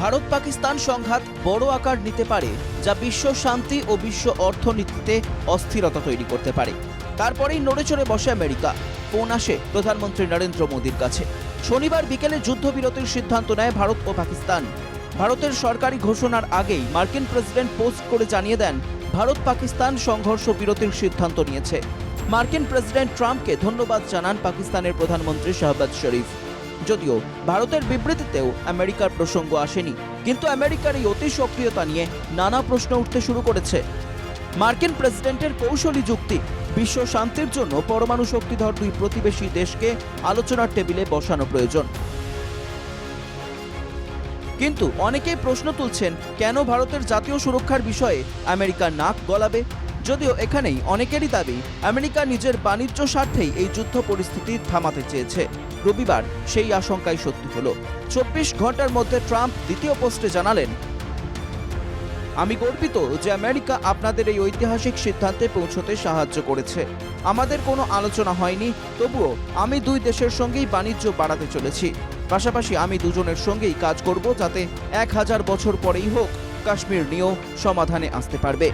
ভারত পাকিস্তান সংঘাত বড় আকার নিতে পারে, যা বিশ্ব শান্তি ও বিশ্ব অর্থনীতিতে অস্থিরতা তৈরি করতে পারে। তারপরেই নড়ে চড়ে বসে আমেরিকা। ফোন আসে প্রধানমন্ত্রী নরেন্দ্র মোদীর কাছে। শনিবার বিকেলে যুদ্ধবিরতির সিদ্ধান্ত নেয় ভারত ও পাকিস্তান। ভারতের সরকারি ঘোষণার আগেই মার্কিন প্রেসিডেন্ট পোস্ট করে জানিয়ে দেন ভারত পাকিস্তান সংঘর্ষ বিরতির সিদ্ধান্ত নিয়েছে। মার্কিন প্রেসিডেন্ট ট্রাম্পকে ধন্যবাদ জানান পাকিস্তানের প্রধানমন্ত্রী শাহবাজ শরীফ। যদিও ভারতের বিবৃতিতেও আমেরিকার প্রসঙ্গ আসেনি, কিন্তু আমেরিকার এই অতি সক্রিয়তা নিয়ে নানা প্রশ্ন উঠতে শুরু করেছে। মার্কিন প্রেসিডেন্টের কৌশলী যুক্তি, বিশ্ব শান্তির জন্য পরমাণু শক্তিধর দুই প্রতিবেশী দেশকে আলোচনার টেবিলে বসানো প্রয়োজন। কিন্তু অনেকেই প্রশ্ন তুলছেন, কেন ভারতের জাতীয় সুরক্ষার বিষয়ে আমেরিকা নাক গলাবে? যদিও এখানেই অনেকেরই দাবি, আমেরিকা নিজের বাণিজ্য স্বার্থেই এই যুদ্ধ পরিস্থিতি থামাতে চেয়েছে। রবিবার সেই আশঙ্কাই সত্যি হলো। চব্বিশ ঘণ্টার মধ্যে ট্রাম্প দ্বিতীয় পোস্টে জানালেন, আমি গর্বিত যে আমেরিকা আপনাদের এই ঐতিহাসিক সিদ্ধান্তে পৌঁছতে সাহায্য করেছে। আমাদের কোনো আলোচনা হয়নি, তবুও আমি দুই দেশের সঙ্গেই বাণিজ্য বাড়াতে চলেছি। পাশাপাশি আমি দুজনের সঙ্গেই কাজ করব যাতে এক হাজার বছর পরেই হোক কাশ্মীর নিয়েও সমাধানে আসতে পারবে।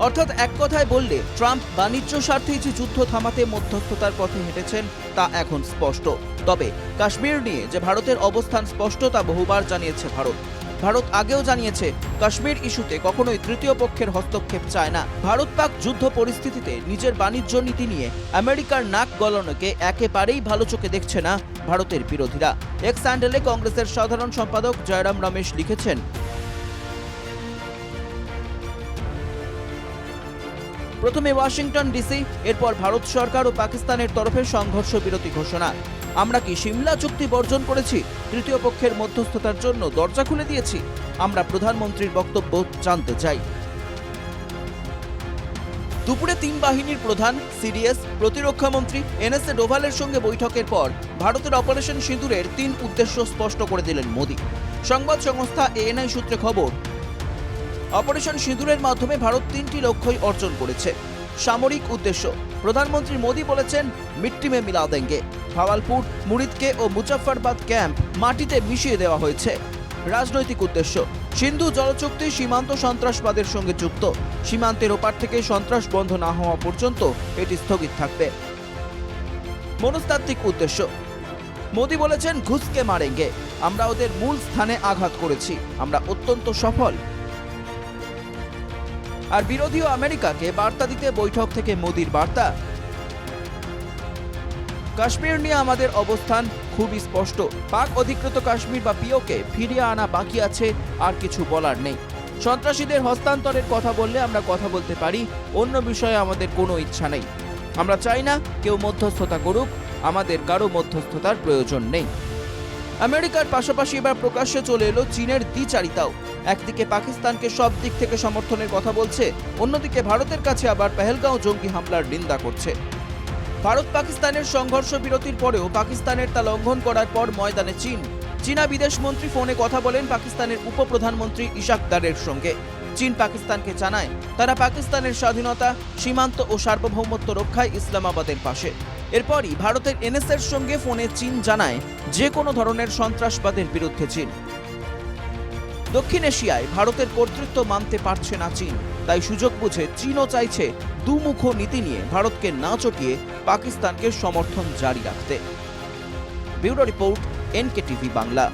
অর্থাৎ এক কথায় বললে, ট্রাম্প বাণিজ্য স্বার্থেই যে যুদ্ধ থামাতে মধ্যস্থতার পথে হেঁটেছেন, তা এখন স্পষ্ট। তবে কাশ্মীর নিয়ে যে ভারতের অবস্থান স্পষ্ট তা বহুবার জানিয়েছে ভারত। ভারত আগেও জানিয়েছে, কাশ্মীর ইস্যুতে কখনোই তৃতীয় পক্ষের হস্তক্ষেপ চায় না। ভারত পাক যুদ্ধ পরিস্থিতিতে নিজের বাণিজ্য নীতি নিয়ে আমেরিকার নাক গলনকে একেবারেই ভালো চোখে দেখছে না ভারতের বিরোধীরা। এক্স স্যান্ডেলে কংগ্রেসের সাধারণ সম্পাদক জয়রাম রমেশ লিখেছেন প্রথমে ওয়াশিংটন ডিসি, এরপর ভারত সরকার ও পাকিস্তানের তরফে সংঘর্ষ বিরতি ঘোষণা। আমরা কি সিমলা চুক্তি বর্জন করেছি? তৃতীয় পক্ষের মধ্যস্থতার জন্য দরজা খুলে দিয়েছি। আমরা প্রধানমন্ত্রীর বক্তব্য জানতে চাই। দুপুরে তিন বাহিনীর প্রধান, সিডিএস প্রতিরক্ষামন্ত্রী এনএসএ ডোভালের সঙ্গে বৈঠকের পর ভারতের অপারেশন সিঁদুরের তিন উদ্দেশ্য স্পষ্ট করে দিলেন মোদী। সংবাদ সংস্থা এএনআই সূত্রে খবর অপারেশন সিঁদুরের মাধ্যমে ভারত তিনটি লক্ষ্যই অর্জন করেছে। সামরিক উদ্দেশ্য, প্রধানমন্ত্রী মোদী বলেছেন মিট্টি মে মিলা দেঙ্গে ভাওয়ালপুর, মুরিদকে ও মুজাফফরবাদ ক্যাম্প মাটিতে মিশিয়ে দেওয়া হয়েছে। রাজনৈতিক উদ্দেশ্য, সিন্ধু জলচুক্তি সীমান্ত সন্ত্রাসবাদের সঙ্গে যুক্ত। সীমান্তের ওপার থেকে সন্ত্রাস বন্ধ না হওয়া পর্যন্ত এটি স্থগিত থাকবে। মনস্তাত্ত্বিক উদ্দেশ্য, মোদী বলেছেন, ঘুষকে মারেঙ্গে। আমরা ওদের মূল স্থানে আঘাত করেছি। আমরা অত্যন্ত সফল। আর বিরোধী আমেরিকাকে বার্তা দিতে বৈঠক থেকে মোদির বার্তা। কাশ্মীর নিয়ে আমাদের অবস্থান খুবই স্পষ্ট। পাক অধিকৃত কাশ্মীর বা পিওকে ফিরিয়ে আনা বাকি আছে, আর কিছু বলার নেই। সন্ত্রাসীদের হস্তান্তরের কথা বললে আমরা কথা বলতে পারি, অন্য বিষয়ে আমাদের কোনো ইচ্ছা নেই। আমরা চাই না কেউ মধ্যস্থতা করুক, আমাদের কারও মধ্যস্থতার প্রয়োজন নেই। আমেরিকার পাশাপাশি এবার প্রকাশ্যে চলে এলো চীনের দ্বিচারিতাও। একদিকে পাকিস্তানকে সব দিক থেকে সমর্থনের কথা বলছে, অন্যদিকে ভারতের কাছে আবার পেহেলগাঁও জঙ্গি হামলার নিন্দা করছে। ভারত পাকিস্তানের সংঘর্ষ বিরতির পরেও পাকিস্তানের তা লঙ্ঘন করার পর ময়দানে চীন। চীনা বিদেশ মন্ত্রী ফোনে কথা বলেন পাকিস্তানের উপপ্রধানমন্ত্রী ইশাকদারের সঙ্গে। চীন পাকিস্তানকে জানায়, তারা পাকিস্তানের স্বাধীনতা, সীমান্ত ও সার্বভৌমত্ব রক্ষায় ইসলামাবাদের পাশে। এরপরই ভারতের এনএসএর সঙ্গে ফোনে চীন জানায়, যে কোনো ধরনের সন্ত্রাসবাদের বিরুদ্ধে চীন। দক্ষিণ এশিয়ায় ভারতের কর্তৃত্ব মানতে পারছে না চীন। তাই সুযোগ বুঝে চীনও চাইছে দুমুখ নীতি নিয়ে ভারতকে না চটিয়ে পাকিস্তানকে সমর্থন জারি রাখতে। Bureau report NK TV Bangla.